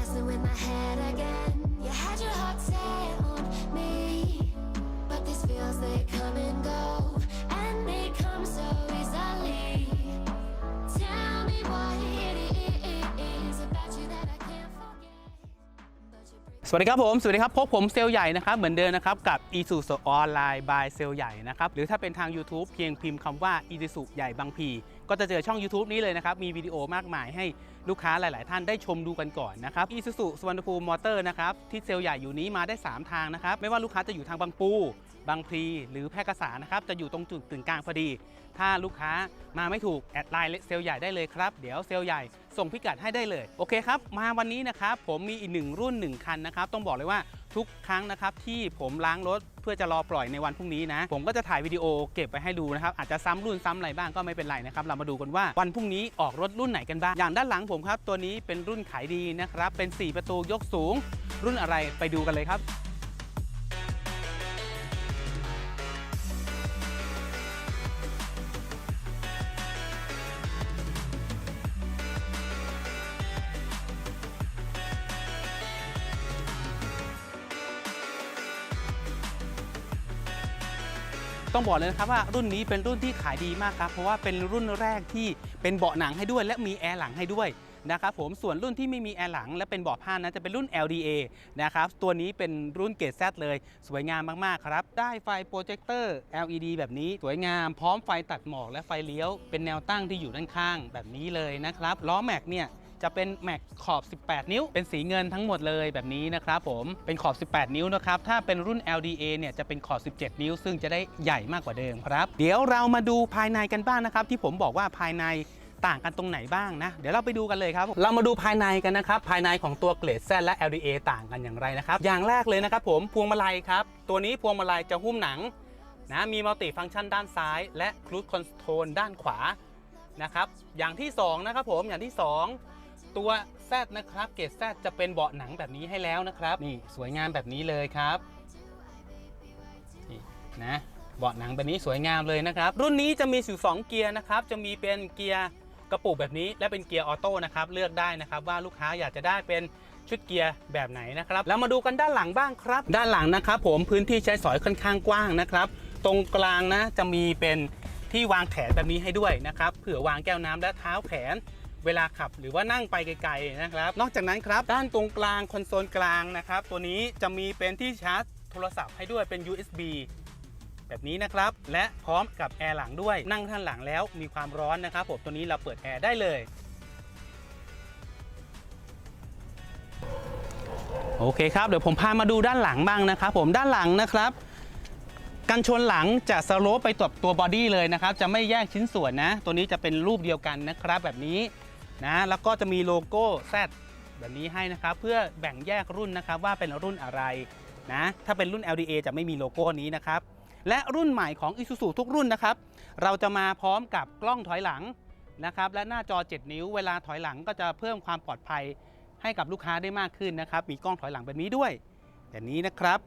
messing with my head again. You had your heart set on me, but these feels they come and go, and they come so easily. Tell me what it is about you that I can't forget. But you break สวัสดีครับผม สวัสดีครับพบผมเซลล์ใหญ่นะครับ เหมือนเดิมนะครับ กับ i s u z u ออนไลน์ by เซลล์ใหญ่นะครับ หรือถ้าเป็นทาง YouTube เพียงพิมพ์คำว่า i s u z u ใหญ่บางพี ก็จะเจอช่อง YouTube นี้เลยนะครับ มีวิดีโอมากมายให้ลูกค้าหลาย ๆ ท่านได้ชมดูกันก่อนนะครับ i s u z u สวรรณภูมิมอเตอร์นะครับที่เซลล์ใหญ่อยู่นี้มาได้ 3 ทางนะครับ ไม่ว่าลูกค้าจะอยู่ทางบางปู บางพลีหรือแพร่กษานะครับจะอยู่ตรงจุดกึ่งกลางพอดี ถ้าลูกค้ามาไม่ถูก แอดไลน์เซลล์ใหญ่ได้เลยครับเดี๋ยวเซลล์ใหญ่ส่งพิกัดให้ได้เลย โอเคครับ มาวันนี้นะครับผมมีอีกหนึ่งรุ่น1คันนะครับต้องบอกเลยว่าทุกครั้งนะครับที่ผมล้างรถเพื่อจะรอปล่อยในวันพรุ่งนี้นะ ผมก็จะถ่ายวิดีโอเก็บไปให้ดูนะครับอาจจะซ้ำรุ่นซ้ำอะไรบ้างก็ไม่เป็นไรนะครับเรามาดูกันว่าวันพรุ่งนี้ออกรถรุ่นไหนกันบ้างอย่างด้านหลังผมครับ ตัวนี้เป็นรุ่นขายดีนะครับ เป็น 4 ประตูยกสูง รุ่นอะไรไปดูกันเลยครับ ต้องบอกเลยนะครับว่ารุ่นนี้เป็นรุ่นที่ขายดีมากครับเพราะว่าเป็นรุ่นแรกที่เป็นเบาะหนังให้ด้วย และมีแอร์หลังให้ด้วยนะครับผมส่วนรุ่นที่ไม่มีแอร์หลังและเป็นเบาะผ้านั้นจะเป็นรุ่น LDA นะครับตัวนี้เป็นรุ่นเกรด Z เลยสวยงามมากๆครับ ได้ไฟโปรเจคเตอร์ LED แบบนี้สวยงามพร้อมไฟตัดหมอกและไฟเลี้ยว เป็นแนวตั้งที่อยู่ด้านข้างแบบนี้เลยนะครับล้อแม็กเนี่ย จะเป็นแม็กขอบ 18 นิ้ว เป็นสีเงินทั้งหมดเลยแบบนี้นะครับผม เป็นขอบ 18 นิ้วนะครับ ถ้าเป็นรุ่น LDA เนี่ยจะเป็นขอบ 17 นิ้ว ซึ่งจะได้ใหญ่มากกว่าเดิมครับ เดี๋ยวเรามาดูภายในกันบ้างนะครับ ที่ผมบอกว่าภายในต่างกันตรงไหนบ้างนะ เดี๋ยวเราไปดูกันเลยครับ เรามาดูภายในกันนะครับ ภายในของตัวเกรดแซและ LDA ต่างกันอย่างไรนะครับ อย่างแรกเลยนะครับผม พวงมาลัยครับ ตัวนี้พวงมาลัยจะหุ้มหนังนะมีมัลติฟังก์ชันด้านซ้าย และคลูดคอนโทรลด้านขวานะครับ อย่างที่2นะครับผม อย่างที่ 2 ตัวแซดนะครับ เกรดแซดจะเป็นเบาะหนังแบบนี้ให้แล้วนะครับ นี่สวยงามแบบนี้เลยครับนี่นะเบาะหนังแบบนี้สวยงามเลยนะครับ รุ่นนี้จะมีอยู่2เกียร์นะครับ จะมีเป็นเกียร์กระปุกแบบนี้ และเป็นเกียร์ออโต้นะครับ เลือกได้นะครับว่าลูกค้าอยากจะได้เป็นชุดเกียร์แบบไหนนะครับแล้วมาดูกันด้านหลังบ้างครับ ด้านหลังนะครับ ผมพื้นที่ใช้สอยค่อนข้างกว้างนะครับ ตรงกลางนะจะมีเป็นที่วางแขนแบบนี้ให้ด้วยนะครับเผื่อวางแก้วน้ำและเท้าแขน เวลาขับหรือว่านั่งไปไกลๆนะครับ นอกจากนั้นครับ ด้านตรงกลางคอนโซลกลางนะครับ ตัวนี้จะมีเป็นที่ชาร์จโทรศัพท์ให้ด้วยเป็น USB แบบนี้นะครับ และพร้อมกับแอร์หลังด้วย นั่งท่านหลังแล้วมีความร้อนนะครับผมตัวนี้เราเปิดแอร์ได้เลยโอเคครับเดี๋ยวผมพามาดูด้านหลังบ้างนะครับผมด้านหลังนะครับกันชนหลังจะสโลปไปตัวตัวบอดี้เลยนะครับ จะไม่แยกชิ้นส่วนนะ ตัวนี้จะเป็นรูปเดียวกันนะครับ แบบนี้ นะแล้วก็จะมีโลโก้ Z แบบนี้ให้นะครับ เพื่อแบ่งแยกรุ่นนะครับว่าเป็นรุ่นอะไรนะถ้าเป็นรุ่น LDA จะไม่มีโลโก้นี้นะครับและรุ่นใหม่ของ Isuzu ทุกรุ่นนะครับ เราจะมาพร้อมกับกล้องถอยหลังนะครับ และหน้าจอ 7 นิ้ว เวลาถอยหลังก็จะเพิ่มความปลอดภัยให้กับลูกค้าได้มากขึ้นนะครับ มีกล้องถอยหลังแบบนี้ด้วยแบบนี้นะครับ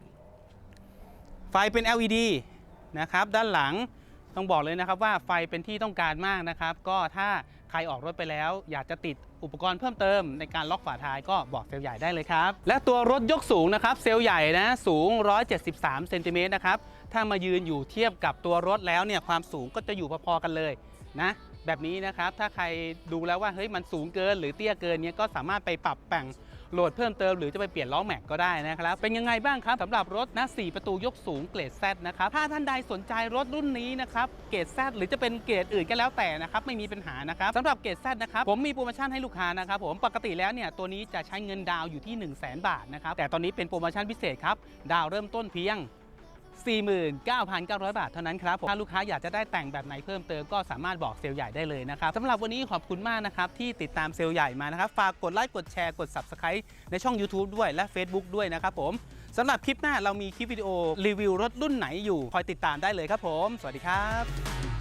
ไฟเป็น LED นะครับ ด้านหลัง ต้องบอกเลยนะครับว่าไฟเป็นที่ต้องการมากนะครับ ก็ถ้าใครออกรถไปแล้ว อยากจะติดอุปกรณ์เพิ่มเติมในการล็อกฝาท้ายก็บอกเซลล์ใหญ่ได้เลยครับ และตัวรถยกสูงนะครับ เซลล์ใหญ่นะสูง 173เซนติเมตรนะครับถ้ามายืนอยู่เทียบกับตัวรถแล้วเนี่ยความสูงก็จะอยู่พอๆกันเลยนะ แบบนี้นะครับ ถ้าใครดูแล้วว่าเฮ้ยมันสูงเกิน หรือเตี้ยเกินเนี้ยก็สามารถไปปรับแต่งโหลดเพิ่มเติมหรือจะไปเปลี่ยนล้อแม็กก็ได้นะครับ เป็นยังไงบ้างครับสำหรับรถนะ 4 ประตูยกสูงเกรด Z นะครับ ถ้าท่านใดสนใจรถรุ่นนี้นะครับ เกรด Z หรือจะเป็นเกรดอื่นก็แล้วแต่นะครับ ไม่มีปัญหานะครับสำหรับเกรด Z นะครับ ผมมีโปรโมชั่นให้ลูกค้านะครับผมปกติแล้วเนี่ยตัวนี้จะใช้เงินดาวอยู่ที่ 1 0 0 0 0แบาทนะครับแต่ตอนนี้เป็นโปรโมชั่นพิเศษครับดาวเริ่มต้นเพียง 49,900 บาทเท่านั้นครับถ้าลูกค้าอยากจะได้แต่งแบบไหนเพิ่มเติมก็สามารถบอกเซลล์ใหญ่ได้เลยนะครับสำหรับวันนี้ขอบคุณมากนะครับ ที่ติดตามเซลล์ใหญ่มานะครับ ฝากกดไลค์กดแชร์กด Subscribe ในช่อง YouTube ด้วยและ Facebook ด้วยนะครับผมสำหรับคลิปหน้าเรามีคลิปวิดีโอรีวิวรถรุ่นไหนอยู่คอยติดตามได้เลยครับผม สวัสดีครับ